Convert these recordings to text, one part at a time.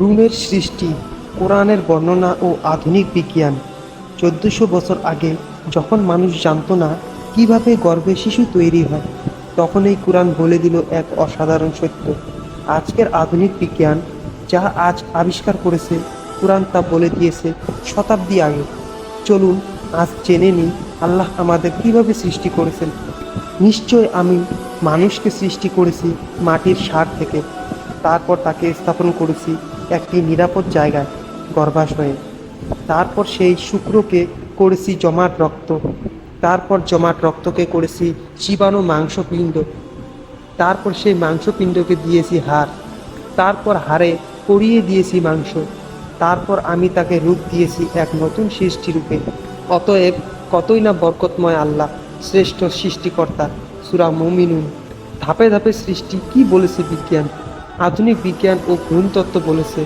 রুমের সৃষ্টি, কোরআনের বর্ণনা ও আধুনিক বিজ্ঞান। চোদ্দশো বছর আগে যখন মানুষ জানতো না কীভাবে গর্ভে শিশু তৈরি হয় তখন এই কোরআন বলে দিল এক অসাধারণ সত্য। আজকের আধুনিক বিজ্ঞান যা আজ আবিষ্কার করেছে, কোরআন তা বলে দিয়েছে শতাব্দী আগে। চলুন আজ জেনে নিই আল্লাহ আমাদের কীভাবে সৃষ্টি করেছেন। নিশ্চয় আমি মানুষকে সৃষ্টি করেছি মাটির সার থেকে, তারপর তাকে স্থাপন করেছি একটি নিরাপদ জায়গায় গর্ভাশয়ে তারপর সেই শুক্রকে করেছি জমাট রক্ত। তারপর জমাট রক্তকে করেছি জীবাণু মাংসপিণ্ড। তারপর সেই মাংসপিণ্ডকে দিয়েছি হাড়। তারপর হাড়ে করিয়ে দিয়েছি মাংস। তারপর আমি তাকে রূপ দিয়েছি এক নতুন সৃষ্টি রূপে। অতএব কতই না বরকতময় আল্লাহ, শ্রেষ্ঠ সৃষ্টিকর্তা সুরা মুমিনুন। ধাপে ধাপে সৃষ্টি কি বলেছে বিজ্ঞান? আধুনিক বিজ্ঞান ও ভ্রূণতত্ত্ব বলেছে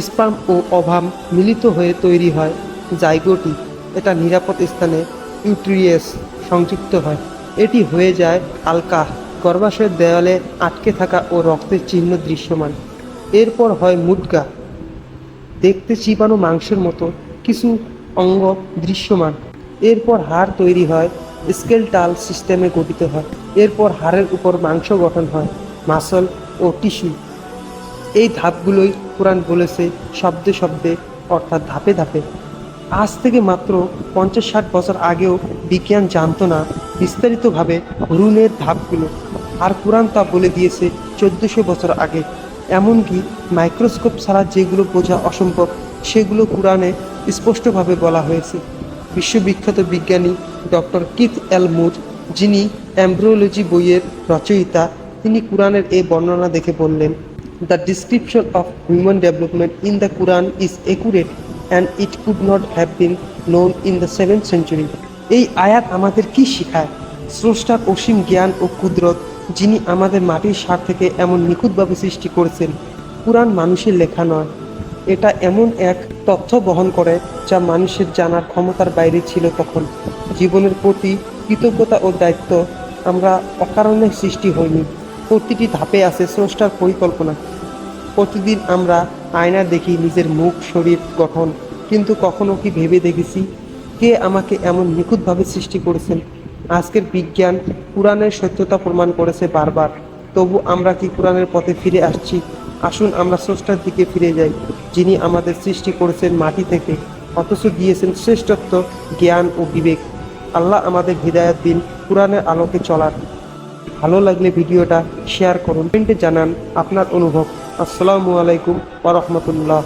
স্পার্ম ও অভাম মিলিত হয়ে তৈরি হয় জাইগোটি এটা নিরাপদ স্থানে ইউট্রিয়াস সংযুক্ত হয়। এটি হয়ে যায় আলকা গর্ভাশয়ের দেওয়ালে আটকে থাকা ও রক্তের চিহ্ন দৃশ্যমান। এরপর হয় মুদ্গা। দেখতে চিবানো মাংসের মতো, কিছু অঙ্গ দৃশ্যমান। এরপর হাড় তৈরি হয়, স্কেলটাল সিস্টেমে গঠিত হয়। এরপর হাড়ের উপর মাংস গঠন হয়, মাসল ও টিস্যু। এই ধাপগুলোই কোরআন বলেছে শব্দে শব্দে, অর্থাৎ ধাপে ধাপে। আজ থেকে মাত্র পঞ্চাশ ষাট বছর আগেও বিজ্ঞান জানতো না বিস্তারিতভাবে ভ্রূণের ধাপগুলো। আর কোরআন তা বলে দিয়েছে চোদ্দশো বছর আগে। এমনকি মাইক্রোস্কোপ ছাড়া যেগুলো বোঝা অসম্ভব, সেগুলো কোরআনে স্পষ্টভাবে বলা হয়েছে। বিশ্ববিখ্যাত বিজ্ঞানী ডক্টর কিথ এল মুর যিনি অ্যাম্ব্রোলজি বইয়ের রচয়িতা, তিনি কোরআনের এই বর্ণনা দেখে বললেন the description of human development in the Quran is accurate and it could not have been known in the seventh century এই আয়াত আমাদের কি শেখায়? স্রষ্টার অসীম জ্ঞান ও কুদরত, যিনি আমাদের মাটির সার থেকে এমন নিখুঁতভাবে সৃষ্টি করেছেন। কোরআন মানুষের লেখা নয়। এটা এমন এক তথ্য বহন করে যা মানুষের জানার ক্ষমতার বাইরে ছিল তখন। জীবনের প্রতি কৃতজ্ঞতা ও দায়িত্ব আমরা অকারণে সৃষ্টি হইনি। প্রতিটি ধাপে আছে স্রষ্টার পরিকল্পনা। প্রতিদিন আমরা আয়না দেখি, নিজের মুখ, শরীর গঠন, কিন্তু কখনো কি ভেবে দেখেছি? কে আমাকে এমন নিখুঁতভাবে সৃষ্টি করেছেন? আজকের বিজ্ঞান কোরআনের সত্যতা প্রমাণ করেছে বারবার। তবু আমরা কি কোরআনের পথে ফিরে আসছি? আসুন আমরা স্রষ্টার দিকে ফিরে যাই, যিনি আমাদের সৃষ্টি করেছেন মাটি থেকে, অথচ দিয়েছেন শ্রেষ্ঠত্ব, জ্ঞান ও বিবেক। আল্লাহ আমাদের হৃদায়ত দিন কোরআনের আলোকে চলার। ভালো লাগলে ভিডিওটা শেয়ার করুন কমেন্টে জানান আপনার অনুভব। আসসালামু আলাইকুম ওয়া রাহমাতুল্লাহ।